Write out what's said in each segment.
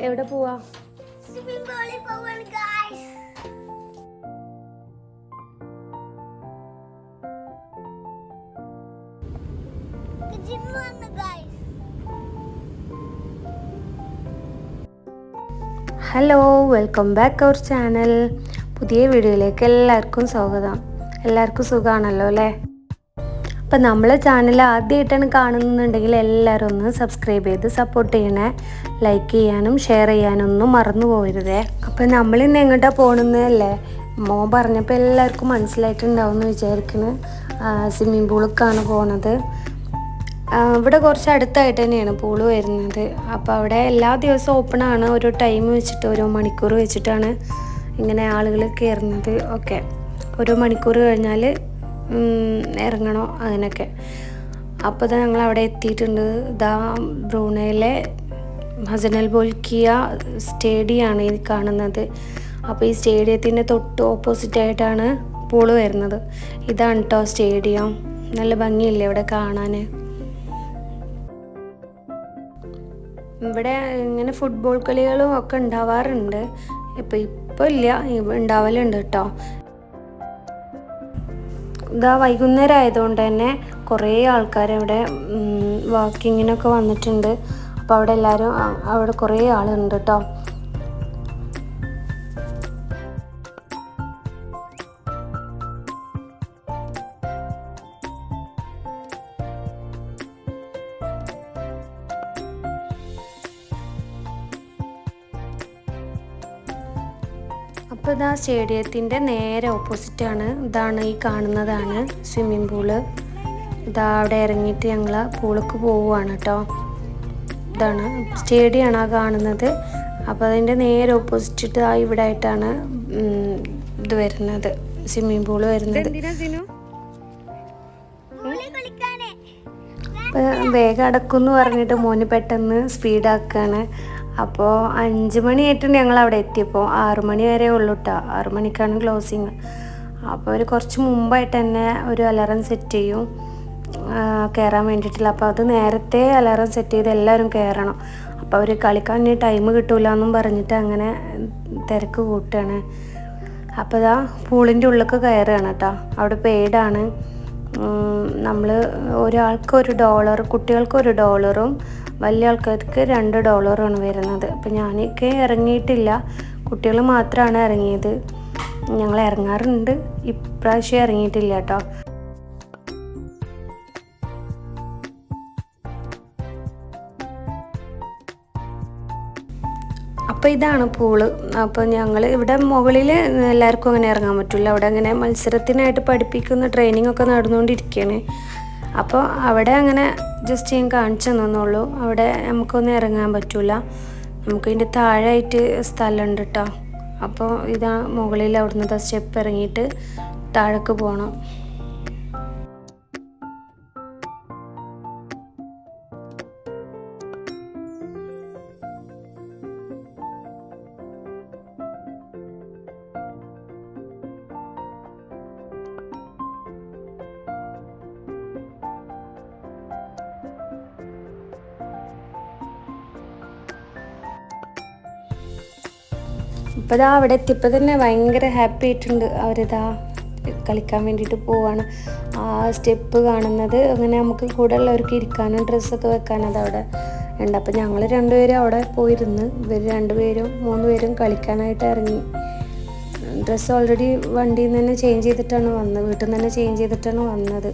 എവിടെ പോവാ? Hello welcome back our channel പുതിയ വീഡിയോയിലേക്ക് എല്ലാവർക്കും സ്വാഗതം. എല്ലാവർക്കും സുഖമാണല്ലോ അല്ലേ? അപ്പം നമ്മളെ ചാനൽ ആദ്യമായിട്ടാണ് കാണുന്നുണ്ടെങ്കിൽ എല്ലാവരും ഒന്ന് സബ്സ്ക്രൈബ് ചെയ്ത് സപ്പോർട്ട് ചെയ്യണേ. ലൈക്ക് ചെയ്യാനും ഷെയർ ചെയ്യാനും ഒന്നും മറന്നു പോകരുതേ. അപ്പം നമ്മളിന്ന് എങ്ങോട്ടാണ് പോകണമെന്നല്ലേ മോൻ പറഞ്ഞപ്പോൾ എല്ലാവർക്കും മനസ്സിലായിട്ടുണ്ടാവും എന്ന് വിചാരിക്കുന്നു സ്വിമ്മിംഗ് പൂളിലേക്കാണ് പോണത്. ഇവിടെ കുറച്ച് അടുത്തായിട്ട് തന്നെയാണ് പൂൾ വരുന്നത്. അപ്പോൾ അവിടെ എല്ലാ ദിവസവും ഓപ്പൺ ആണ്. ഓരോ ടൈം വെച്ചിട്ട് ഓരോ മണിക്കൂർ വെച്ചിട്ടാണ് ഇങ്ങനെ ആളുകൾ കയറുന്നത് ഒക്കെ ഓരോ മണിക്കൂർ കഴിഞ്ഞാൽ ഇറങ്ങണോ അങ്ങനെയൊക്കെ. അപ്പോൾ തന്നെ ഞങ്ങൾ അവിടെ എത്തിയിട്ടുണ്ട്. ദാ ബ്രൂണയിലെ ഹസനൽ ബോൽക്കിയ സ്റ്റേഡിയമാണ് ഈ കാണുന്നത്. അപ്പോൾ ഈ സ്റ്റേഡിയത്തിന്റെ തൊട്ട് ഓപ്പോസിറ്റ് ആയിട്ടാണ് പൂൾ വരുന്നത്. ഇതാണ് കേട്ടോ സ്റ്റേഡിയം. നല്ല ഭംഗിയില്ലേ ഇവിടെ കാണാൻ ഇവിടെ ഇങ്ങനെ ഫുട്ബോൾ കളികളും ഒക്കെ ഉണ്ടാവാറുണ്ട്. ഇപ്പം ഇപ്പോൾ ഇല്ല ഉണ്ടാവലുണ്ട് കേട്ടോ ഇതാ വൈകുന്നേരം ആയതുകൊണ്ട് തന്നെ കുറേ ആൾക്കാർ ഇവിടെ വാക്കിങ്ങിനൊക്കെ വന്നിട്ടുണ്ട്. അപ്പോൾ അവിടെ എല്ലാവരും അവിടെ കുറേ ആളുണ്ട് കേട്ടോ അപ്പോൾ ഇതാ സ്റ്റേഡിയത്തിന്റെ നേരെ ഓപ്പോസിറ്റാണ്. ഇതാണ് ഈ കാണുന്നതാണ് സ്വിമ്മിംഗ് പൂൾ. ഇതാ അവിടെ ഇറങ്ങിയിട്ട് ഞങ്ങൾ പൂളിക്ക് പോവുകയാണ് കേട്ടോ ഇതാണ് സ്റ്റേഡിയമാണ് ആ കാണുന്നത്. അപ്പോൾ അതിന്റെ നേരെ ഓപ്പോസിറ്റ് ആ ഇവിടെ ആയിട്ടാണ് ഇത് വരുന്നത്. സ്വിമ്മിംഗ് പൂൾ വരുന്നത്. പൂളിൽ കളിക്കാനേ. അപ്പോൾ വേഗം അടക്കുമെന്ന് പറഞ്ഞിട്ട് മോന് പെട്ടെന്ന് സ്പീഡാക്കുകയാണ് അപ്പോൾ അഞ്ച് മണിയായിട്ടുണ്ട് ഞങ്ങൾ അവിടെ എത്തിയപ്പോൾ ആറ് മണി വരെ ഉള്ളൂ കേട്ടോ ആറ് മണിക്കാണ് ക്ലോസിങ് അപ്പോൾ ഒരു കുറച്ച് മുമ്പായിട്ട് തന്നെ ഒരു അലാറം സെറ്റ് ചെയ്യും. കയറാൻ വേണ്ടിയിട്ടില്ല അപ്പോൾ അത് നേരത്തെ അലാറം സെറ്റ് ചെയ്ത് എല്ലാവരും കയറണം അപ്പോൾ അവർ കളിക്കാൻ ടൈം കിട്ടൂല എന്നും പറഞ്ഞിട്ട് അങ്ങനെ തിരക്ക് കൂട്ടുകയാണ് അപ്പോൾ ഇതാ പൂളിന്റെ ഉള്ളിലേക്ക് കയറുകയാണ് കേട്ടോ അവിടെ പെയ്ഡാണ് നമ്മൾ ഒരാൾക്ക് ഒരു ഡോളർ കുട്ടികൾക്ക് ഒരു ഡോളറും വലിയ ആൾക്കാർക്ക് രണ്ട് ഡോളറാണ് വരുന്നത്. അപ്പോൾ ഞാനൊക്കെ ഇറങ്ങിയിട്ടില്ല. കുട്ടികൾ മാത്രമാണ് ഇറങ്ങിയത്. ഞങ്ങൾ ഇറങ്ങാറുണ്ട്. ഇപ്രാവശ്യം ഇറങ്ങിയിട്ടില്ല കേട്ടോ അപ്പോൾ ഇതാണ് പൂൾ. അപ്പോൾ ഞങ്ങൾ ഇവിടെ മുകളിൽ എല്ലാവർക്കും അങ്ങനെ ഇറങ്ങാൻ പറ്റില്ല അവിടെ അങ്ങനെ മത്സരത്തിനായിട്ട് പഠിപ്പിക്കുന്ന ട്രെയിനിങ് ഒക്കെ നടന്നുകൊണ്ടിരിക്കുകയാണ് അപ്പോൾ അവിടെ അങ്ങനെ ജസ്റ്റ് ഞാൻ കാണിച്ചു തന്നുള്ളൂ അവിടെ നമുക്കൊന്നും ഇറങ്ങാൻ പറ്റില്ല നമുക്ക് ഇതിന്റെ താഴെയായിട്ട് സ്ഥലമുണ്ട് കേട്ടോ അപ്പോൾ ഇതാ മുകളിൽ അവിടുന്ന് സ്റ്റെപ്പ് ഇറങ്ങിയിട്ട് താഴേക്ക് പോകണം ഇപ്പോൾ ഇതാ അവിടെ എത്തിയപ്പോൾ തന്നെ ഭയങ്കര ഹാപ്പി ആയിട്ടുണ്ട്. അവരിതാ കളിക്കാൻ വേണ്ടിയിട്ട് പോവാണ്. ആ സ്റ്റെപ്പ് കാണുന്നത്. അങ്ങനെ നമുക്ക് കൂടെ ഉള്ളവർക്ക് ഇരിക്കാനും ഡ്രസ്സൊക്കെ വെക്കാനും അത് അവിടെ ഉണ്ട്. അപ്പോൾ ഞങ്ങൾ രണ്ടുപേരും അവിടെ പോയിരുന്ന്. ഇവർ രണ്ടുപേരും മൂന്ന് പേരും കളിക്കാനായിട്ട് ഇറങ്ങി. ഡ്രസ്സ് ഓൾറെഡി വണ്ടിയിൽ നിന്ന് തന്നെ ചേഞ്ച് ചെയ്തിട്ടാണ് വന്നത്. വീട്ടിൽ നിന്ന് തന്നെ ചേഞ്ച് ചെയ്തിട്ടാണ് വന്നത്.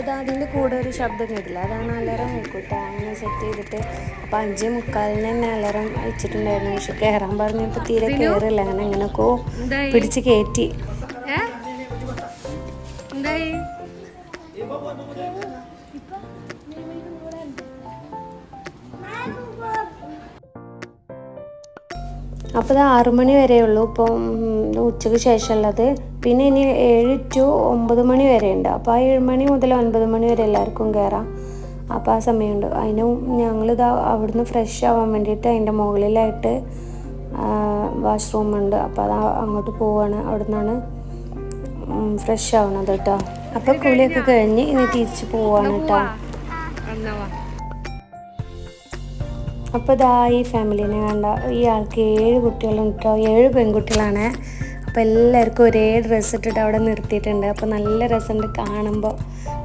അത് അതിന്റെ കൂടെ ഒരു ശബ്ദം കേട്ടില്ല. അതാണ് അലറം വെക്കൂട്ടോ അങ്ങനെ സെറ്റ് ചെയ്തിട്ട് അപ്പം അഞ്ച് മുക്കാലിന് തന്നെ അലറം വെച്ചിട്ടുണ്ടായിരുന്നു പക്ഷെ കയറാൻ പറഞ്ഞപ്പോൾ തീരെ കയറില്ല അങ്ങനെ അങ്ങനെയൊക്കെ പിടിച്ച് കയറ്റി അപ്പോൾ ഇത് ആറുമണി വരെയുള്ളൂ. ഇപ്പം ഉച്ചയ്ക്ക് ശേഷമുള്ളത്. പിന്നെ ഇനി ഏഴ് ടു ഒമ്പത് മണി വരെ ഉണ്ട് അപ്പോൾ ആ ഏഴ് മണി മുതൽ ഒൻപത് മണി വരെ എല്ലാവർക്കും കയറാം അപ്പോൾ ആ സമയമുണ്ട്. അതിന് ഞങ്ങളിതാ അവിടുന്ന് ഫ്രഷ് ആവാൻ വേണ്ടിയിട്ട് അതിന്റെ മുകളിലായിട്ട് വാഷ്റൂം ഉണ്ട്. അപ്പോൾ അത് അങ്ങോട്ട് പോവാണ്. അവിടെ നിന്നാണ് ഫ്രഷ് ആവണത് കേട്ടോ. അപ്പോൾ കുളിയൊക്കെ കഴിഞ്ഞ് ഇനി തിരിച്ച് പോവാണ് കേട്ടോ. അപ്പോൾ ഇതാ ഈ ഫാമിലിനെ കണ്ട ഈ ആൾക്ക് ഏഴ് കുട്ടികളുണ്ട് കേട്ടോ. ഏഴ് പെൺകുട്ടികളാണ്. അപ്പോൾ എല്ലാവർക്കും ഒരേ ഡ്രസ്സ് ഇട്ടിട്ട് അവിടെ നിർത്തിയിട്ടുണ്ട്. അപ്പോൾ നല്ല രസമുണ്ട് കാണുമ്പോൾ.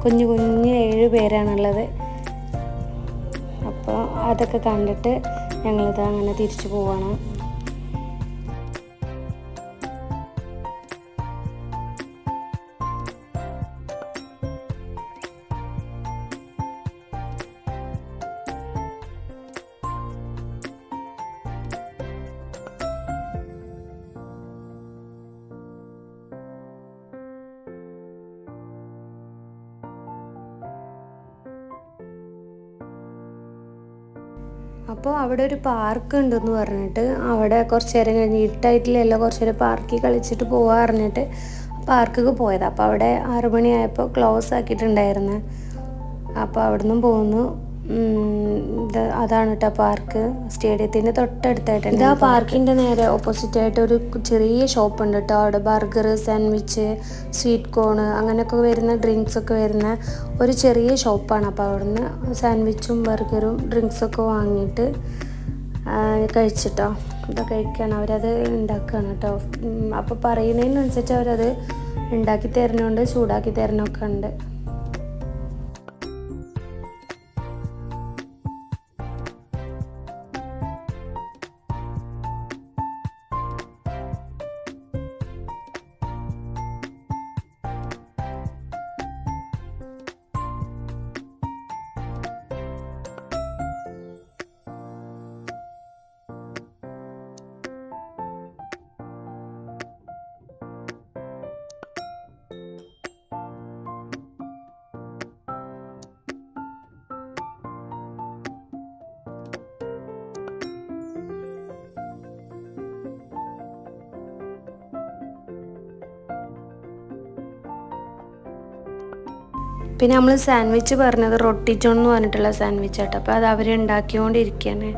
കുഞ്ഞു കുഞ്ഞു ഏഴ് പേരാണുള്ളത്. അപ്പോൾ അതൊക്കെ കണ്ടിട്ട് ഞങ്ങളിത് അങ്ങനെ തിരിച്ചു പോവാണ്. അപ്പോൾ അവിടെ ഒരു പാർക്ക് ഉണ്ടെന്ന് പറഞ്ഞിട്ട് അവിടെ കുറച്ച് നേരം കഴിഞ്ഞ് ഇരുട്ടായിട്ടില്ലല്ലോ കുറച്ച് നേരം പാർക്കിൽ കളിച്ചിട്ട് പോകാൻ പറഞ്ഞിട്ട് പാർക്കിൽ പോയത്. അപ്പോൾ അവിടെ ആറു മണിയായപ്പോൾ ക്ലോസ് ആക്കിയിട്ടുണ്ടായിരുന്നു. അപ്പോൾ അവിടെ നിന്നും ഇത് അതാണ് കേട്ടോ പാർക്ക് സ്റ്റേഡിയത്തിന്റെ തൊട്ടടുത്തായിട്ട് ഇതാ ആ പാർക്കിന്റെ നേരെ ഓപ്പോസിറ്റ് ആയിട്ട് ഒരു ചെറിയ ഷോപ്പ് ഉണ്ട് കേട്ടോ അവിടെ ബർഗർ സാൻഡ്വിച്ച് സ്വീറ്റ് കോൺ അങ്ങനെയൊക്കെ വരുന്ന ഡ്രിങ്ക്സ് ഒക്കെ വരുന്ന ഒരു ചെറിയ ഷോപ്പാണ് അപ്പോൾ അവിടുന്ന് സാൻഡ്വിച്ചും ബർഗറും ഡ്രിങ്ക്സൊക്കെ വാങ്ങിയിട്ട് കഴിച്ചിട്ടോ. ഇതാ കഴിക്കുകയാണ് അവരത് ഉണ്ടാക്കുകയാണ് കേട്ടോ അപ്പോൾ പറയുന്നതിനനുസരിച്ച് അവരത് ഉണ്ടാക്കി തരണുണ്ട് ചൂടാക്കി തരണമൊക്കെ ഉണ്ട്. പിന്നെ നമ്മൾ സാൻഡ്വിച്ച് പറഞ്ഞത് റൊട്ടി ജോൺ എന്ന് പറഞ്ഞിട്ടുള്ള സാൻഡ്വിച്ച് ആട്ടോ. അപ്പോൾ അത് അവർ ഉണ്ടാക്കിക്കൊണ്ടിരിക്കുകയാണ്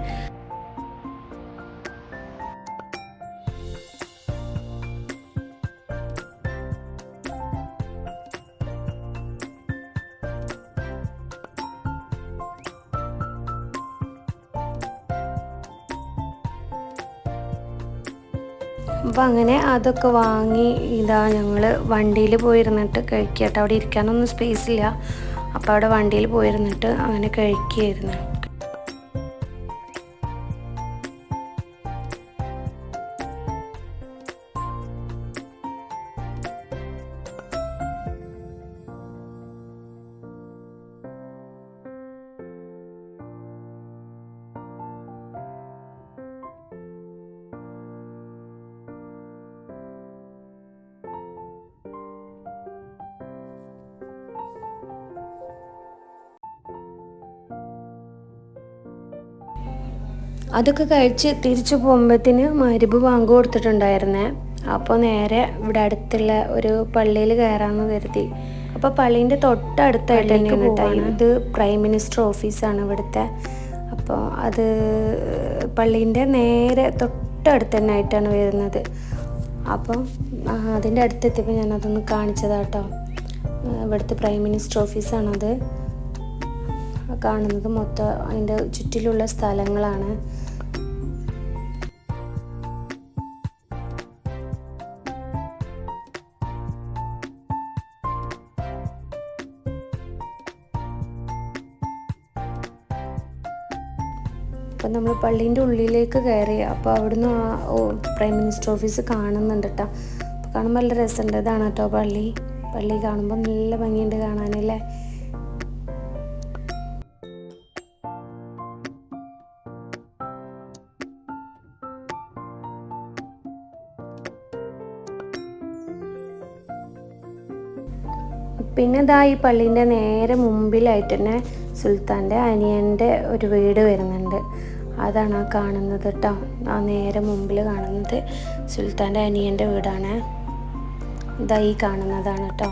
അപ്പം അങ്ങനെ അതൊക്കെ വാങ്ങി ഇതാ ഞങ്ങൾ വണ്ടിയിൽ പോയിരുന്നിട്ട് കഴിക്കട്ടെ. അവിടെ ഇരിക്കാനൊന്നും സ്പേസ് ഇല്ല. അപ്പോൾ അവിടെ വണ്ടിയിൽ പോയിരുന്നിട്ട് അങ്ങനെ കഴിക്കുകയായിരുന്നു അതൊക്കെ കഴിച്ച് തിരിച്ചു പോകുമ്പോഴത്തേന് മരുബ് ബാങ്ക് കൊടുത്തിട്ടുണ്ടായിരുന്നേ. അപ്പോൾ നേരെ ഇവിടെ അടുത്തുള്ള ഒരു പള്ളിയിൽ കയറാമെന്ന് കരുതി. അപ്പോൾ പള്ളീന്റെ തൊട്ടടുത്തായിട്ട് തന്നെയാണ് കേട്ടോ ഇത് പ്രൈം മിനിസ്റ്റർ ഓഫീസാണ് ഇവിടുത്തെ. അപ്പോൾ അത് പള്ളീന്റെ നേരെ തൊട്ടടുത്ത് തന്നെ ആയിട്ടാണ് വരുന്നത്. അപ്പം അതിന്റെ അടുത്തെത്തിയപ്പോൾ ഞാനതൊന്ന് കാണിച്ചതാട്ടോ. ഇവിടുത്തെ പ്രൈം മിനിസ്റ്റർ ഓഫീസാണത്. കാണുന്നത് മൊത്തം അതിന്റെ ചുറ്റിലുള്ള സ്ഥലങ്ങളാണ്. അപ്പം നമ്മൾ പള്ളീന്റെ ഉള്ളിലേക്ക് കയറി അപ്പോൾ അവിടുന്ന് പ്രൈം മിനിസ്റ്റർ ഓഫീസ് കാണുന്നുണ്ട് കേട്ടോ. അപ്പോൾ കാണുമ്പോൾ നല്ല രസമുണ്ട്. ഇതാണ് കേട്ടോ പള്ളി? പള്ളി കാണുമ്പോൾ നല്ല ഭംഗിയുണ്ട് കാണാനല്ലേ പിന്നെ ഇതാ ഈ പള്ളീന്റെ നേരെ മുമ്പിലായിട്ട് തന്നെ സുൽത്താന്റെ അനിയന്റെ ഒരു വീട് വരുന്നുണ്ട്. അതാണ് ആ കാണുന്നത് കേട്ടോ ആ നേരെ മുമ്പിൽ കാണുന്നത് സുൽത്താന്റെ അനിയന്റെ വീടാണ്. ഇതാ ഈ കാണുന്നതാണ് കേട്ടോ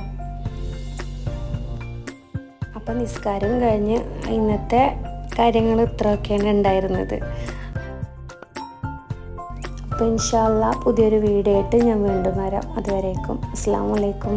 അപ്പം നിസ്കാരം കഴിഞ്ഞ് ഇന്നത്തെ കാര്യങ്ങൾ ഇത്രയൊക്കെയാണ് ഉണ്ടായിരുന്നത്. അപ്പോൾ ഇൻഷാല്ല പുതിയൊരു വീഡിയോ ആയിട്ട് ഞാൻ വീണ്ടും വരാം. അതുവരേക്കും. അസ്സാം വലൈക്കും